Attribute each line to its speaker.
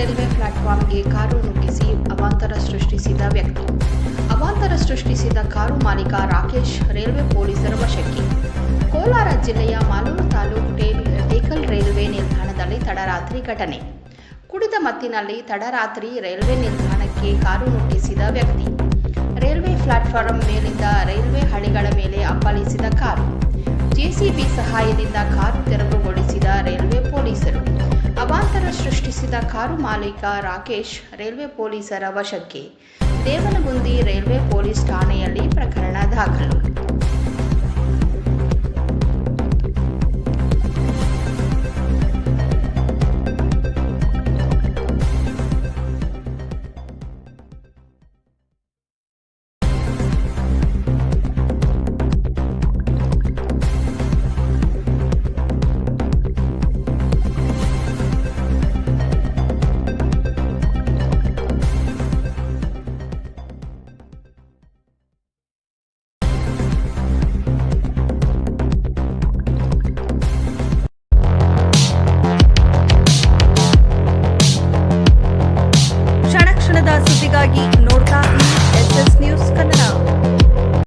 Speaker 1: Railway ಪ್ಲಾಟ್ಫಾರ್ಮ್ಗೆ car ನುಗ್ಗಿಸಿ ಅವಾಂತರ ಸೃಷ್ಟಿಸಿದ ವ್ಯಕ್ತಿ. ಅವಾಂತರ ಸೃಷ್ಟಿಸಿದ ಕಾರು ಮಾಲೀಕ ರಾಕೇಶ್, ರೈಲ್ವೆ ಪೊಲೀಸರ ವಶಕ್ಕೆ. ಕೋಲಾರ ಜಿಲ್ಲೆಯ ಮಾಲೂರು ತಾಲೂಕು ಟೇಕಲ್ ರೈಲ್ವೆ ನಿಲ್ದಾಣದಲ್ಲಿ ತಡರಾತ್ರಿ ಘಟನೆ. ಕುಡಿದ ಮತ್ತಿನಲ್ಲಿ ತಡರಾತ್ರಿ ರೈಲ್ವೆ ನಿಲ್ದಾಣಕ್ಕೆ ಕಾರು ನುಗ್ಗಿಸಿದ ವ್ಯಕ್ತಿ. ರೈಲ್ವೆ ಪ್ಲಾಟ್ಫಾರ್ಮ್ ಮೇಲಿದ್ದ ರೈಲ್ವೆ ಹಳಿಗಳ ಮೇಲೆ ಅಪ್ಪಳಿಸಿದ ಕಾರು. ಜೆಸಿಬಿ ಸಹಾಯದಿಂದ ಕಾರು ತೆರವುಗೊಳಿಸಿದ ಸೃಷ್ಟಿಸಿದ ಕಾರು ಮಾಲೀಕ ರಾಕೇಶ್ ರೈಲ್ವೆ ಪೊಲೀಸರ ವಶಕ್ಕೆ. ದೇವನಗುಂದಿ ರೈಲ್ವೆ ಪೊಲೀಸ್ ಠಾಣೆಯಲ್ಲಿ ಪ್ರಕರಣ ದಾಖಲು. ತಕ್ಷಣದ ಸುದ್ದಿಗಾಗಿ ನೋಡ್ತಾ ಇದ್ದೀವಿ